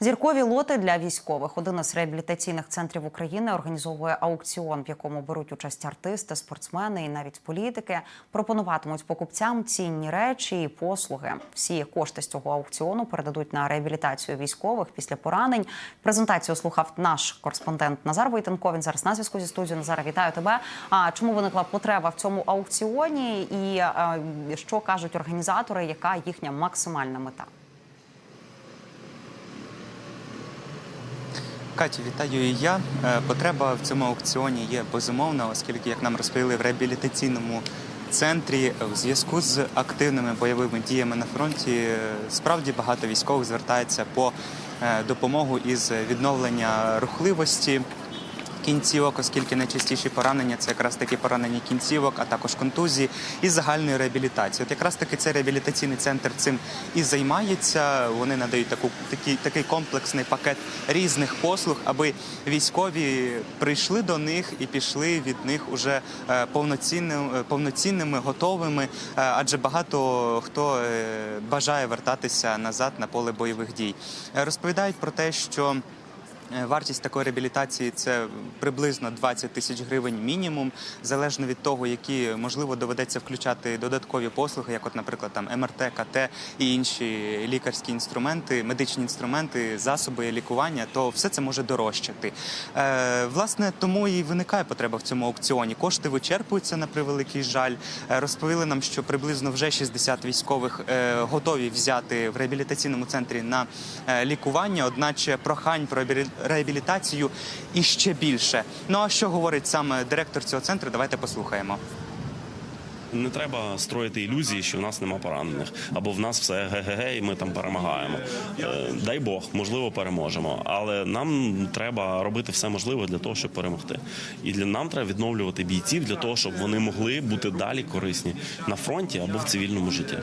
Зіркові лоти для військових. Один із реабілітаційних центрів України організовує аукціон, в якому беруть участь артисти, спортсмени і навіть політики. Пропонуватимуть покупцям цінні речі і послуги. Всі кошти з цього аукціону передадуть на реабілітацію військових після поранень. Презентацію слухав наш кореспондент Назар Войтенко. Він зараз на зв'язку зі студією. Назара, вітаю тебе. А чому виникла потреба в цьому аукціоні? І е, що кажуть організатори? Яка їхня максимальна мета? Катю, вітаю і я. Е, Потреба в цьому аукціоні є безумовна, оскільки, як нам розповіли в реабілітаційному центрі, в зв'язку з активними бойовими діями на фронті, е, справді багато військових звертається по е, допомогу із відновлення рухливості. Кінцівок, оскільки найчастіші поранення це якраз такі поранення кінцівок, а також контузії і загальної реабілітації. От якраз таки цей реабілітаційний центр цим і займається. Вони надають таку такий, такий комплексний пакет різних послуг, аби військові прийшли до них і пішли від них уже е, повноцінним, е, повноцінними, готовими. Е, Адже багато хто бажає вертатися назад на поле бойових дій. Розповідають про те, що Вартість такої реабілітації це приблизно 20 тисяч гривень мінімум, залежно від того, які можливо доведеться включати додаткові послуги, як, от, наприклад, там МРТ, КТ і інші лікарські інструменти, медичні інструменти, засоби лікування, то все це може дорожчати. Е, власне, тому і виникає потреба в цьому аукціоні. Кошти вичерпуються на превеликий жаль. Е, розповіли нам, що приблизно вже 60 військових е, готові взяти в реабілітаційному центрі на е, лікування, одначе прохань про реабілі- реабілітацію і ще більше. Ну а що говорить саме директор цього центру? Давайте послухаємо. Не треба строїти ілюзії, що в нас нема поранених, або в нас все ге-ге-ге, і ми там перемагаємо. Е, Дай Бог, можливо, переможемо. Але нам треба робити все можливе для того, щоб перемогти. І для нам треба відновлювати бійців для того, щоб вони могли бути далі корисні на фронті або в цивільному житті.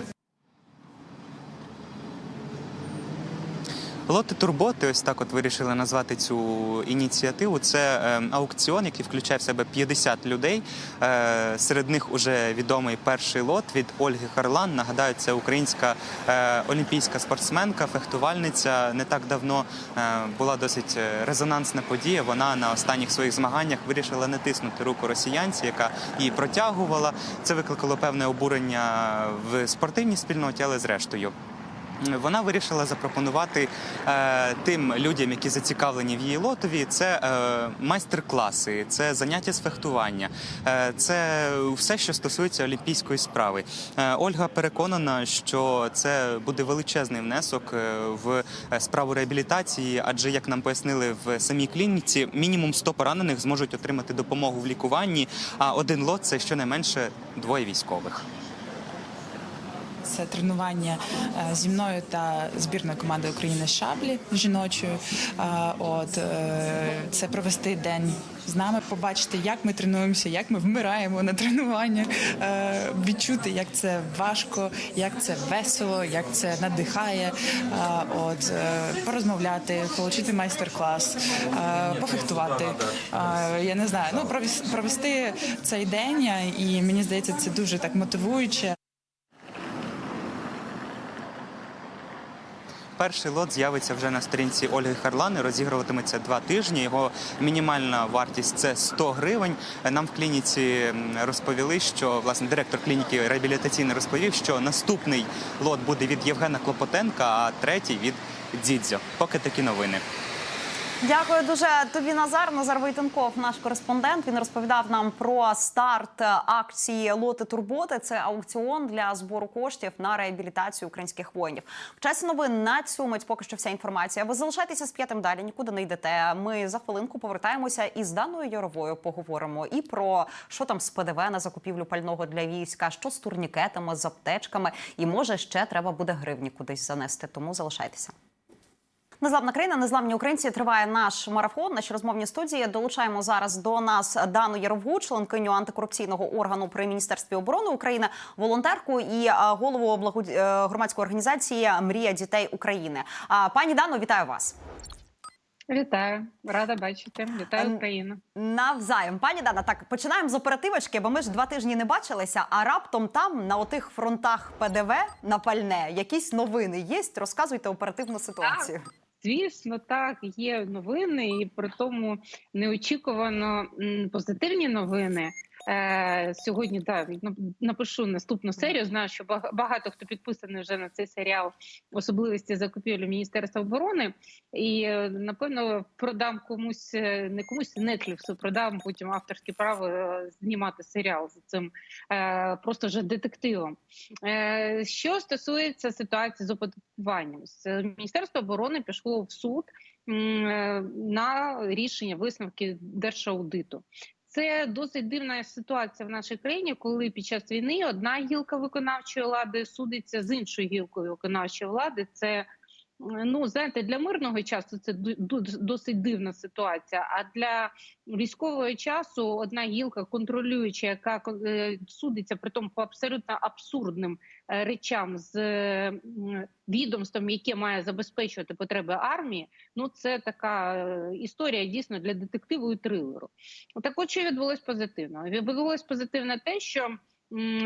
Лоти турботи, ось так от вирішили назвати цю ініціативу. Це е, аукціон, який включає в себе 50 людей. Е, серед них уже відомий перший лот від Ольги Харлан. Нагадаю, це українська е, олімпійська спортсменка, фехтувальниця. Не так давно е, була досить резонансна подія. Вона на останніх своїх змаганнях вирішила не тиснути руку росіянці, яка її протягувала. Це викликало певне обурення в спортивній спільноті, але зрештою. Вона вирішила запропонувати е, тим людям, які зацікавлені в її лотові, це е, майстер-класи, це заняття з фехтування, е, це все, що стосується олімпійської справи. Е, Ольга переконана, що це буде величезний внесок е, в е, справу реабілітації, адже як нам пояснили в самій клініці, мінімум 100 поранених зможуть отримати допомогу в лікуванні. А один лот це щонайменше двоє військових. Це тренування е, зі мною та збірною командою України шаблі жіночою. Е, От е, це провести день з нами, побачити, як ми тренуємося, як ми вмираємо на тренуваннях, відчути, як це важко, як це весело, як це надихає. От порозмовляти, отримати майстер-клас, пофехтувати. Я не знаю, ну провес- провести цей день, і мені здається, це дуже так мотивуюче. Перший лот з'явиться вже на сторінці Ольги Харлани. Розігруватиметься два тижні. Його мінімальна вартість це 100 гривень. Нам в клініці розповіли, що власне директор клініки реабілітаційної розповів, що наступний лот буде від Євгена Клопотенка, а третій від Дзідзьо. Поки такі новини. Дякую дуже тобі, Назар. Назар Войтенков, наш кореспондент. Він розповідав нам про старт акції Лоти Турботи. Це аукціон для збору коштів на реабілітацію українських воїнів. В часі новин на мить поки що вся інформація. Ви залишайтеся з п'ятим далі, нікуди не йдете. Ми за хвилинку повертаємося і з Даною Яровою поговоримо і про що там з ПДВ на закупівлю пального для війська, що з турнікетами, з аптечками, і може ще треба буде гривні кудись занести. Тому залишайтеся. Незламна країна, незламні українці триває наш марафон. Наші розмовні студії долучаємо зараз до нас Дану Ярову, членкиню антикорупційного органу при міністерстві оборони України, волонтерку і е, голову благод... е, громадської організації Мрія дітей України. А, Пані Дано, вітаю вас. Вітаю, рада бачити. Вітаю Ем, Україну. Навзаєм, пані Дана, так починаємо з оперативочки, бо ми ж два тижні не бачилися. А раптом там на отих фронтах ПДВ на пальне якісь новини є. Розказуйте оперативну ситуацію. Звісно, так є новини, і при тому неочікувано позитивні новини. Е, сьогодні так напишу наступну серію. Знаю, що бага- багато хто підписаний вже на цей серіал особливості закупівлі Міністерства оборони. І е, напевно продам комусь е, не комусь Netflix, продам потім авторське право е, знімати серіал з цим е, просто вже детективом. Е, Що стосується ситуації з оподаткуванням, Міністерство оборони пішло в суд на рішення висновки держаудиту. Це досить дивна ситуація в нашій країні, коли під час війни одна гілка виконавчої влади судиться з іншою гілкою виконавчої влади. Це ну знаєте, для мирного часу це досить дивна ситуація. А для військового часу одна гілка контролююча, яка е, судиться при тому по абсолютно абсурдним е, речам з е, відомством, яке має забезпечувати потреби армії. Ну це така е, історія дійсно для детективу і трилеру. Так от що відбулось позитивно? Відбулось позитивно те, що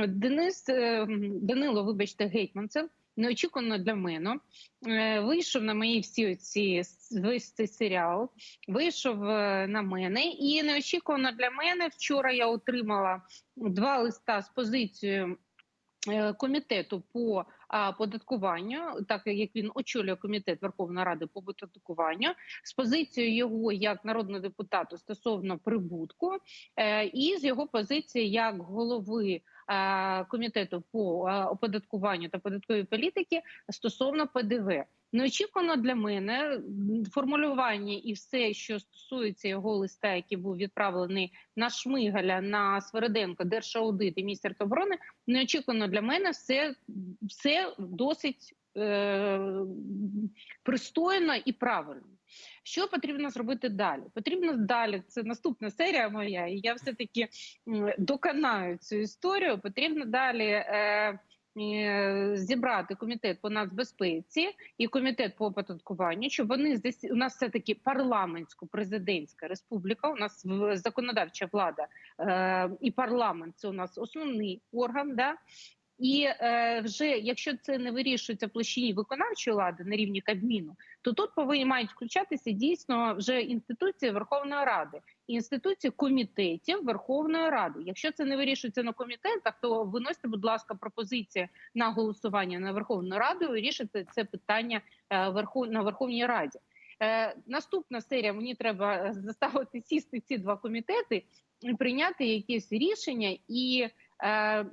Денис е, Данило, вибачте, гетьманцев. Неочікувано для мене е, вийшов на мої всі ці весь цей серіал. Вийшов е, на мене, і неочікувано для мене вчора я отримала два листа з позицією е, комітету по податкуванню, так як він очолює комітет Верховної Ради по податкуванню, з позицією його як народного депутата стосовно прибутку, і з його позиції як голови. Е, Комітету по е, оподаткуванню та податковій політики стосовно ПДВ. Неочікувано для мене формулювання і все, що стосується його листа, який був відправлений на Шмигаля, на Свериденко, Держаудит і Міністерство оборони. Неочікувано для мене все, все досить пристойно і правильно. Що потрібно зробити далі? Потрібно далі. Це наступна серія моя, і я все таки доконаю цю історію. Потрібно далі. Е, е, Зібрати комітет по нацбезпеці і комітет по оподаткуванню, щоб вони у нас все таки парламентсько-президентська республіка. У нас законодавча влада е, і парламент це у нас основний орган. Да? І е, вже якщо це не вирішується в площині виконавчої влади на рівні Кабміну, то тут повинні мають включатися дійсно вже інституції Верховної Ради, інституції комітетів Верховної Ради. Якщо це не вирішується на комітетах, то виносьте, будь ласка, пропозиції на голосування на Верховну Раду і вирішити це питання е, на Верховній Раді. Е, наступна серія мені треба заставити сісти ці два комітети і прийняти якесь рішення і. Е,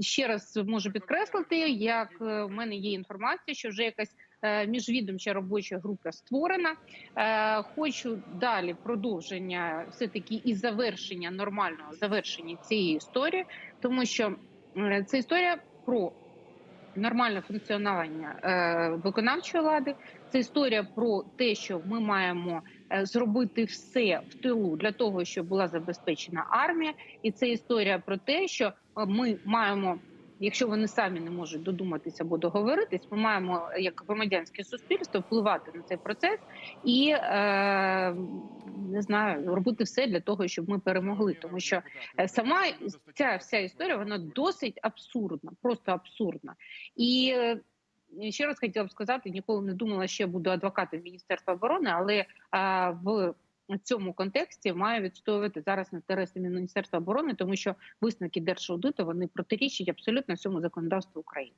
ще раз можу підкреслити, як е, в мене є інформація, що вже якась е, міжвідомча робоча група створена. Хочу далі продовження, все таки і завершення нормального завершення цієї історії, тому що це історія про нормальне функціонування виконавчої влади. Це історія про те, що ми маємо зробити все в тилу для того, щоб була забезпечена армія, і це історія про те, що е, ми маємо. Якщо вони самі не можуть додуматися або договоритись, ми маємо е, як громадянське суспільство впливати на цей процес і е, не знаю, робити все для того, щоб ми перемогли. Тому що е, сама ця вся історія вона досить абсурдна, просто абсурдна. І е, ще раз хотіла б сказати, ніколи не думала, що я буду адвокатом Міністерства оборони, але а, в цьому контексті маю відстоювати зараз інтереси Міністерства оборони, тому що висновки Держаудиту вони протирічать абсолютно всьому законодавству України.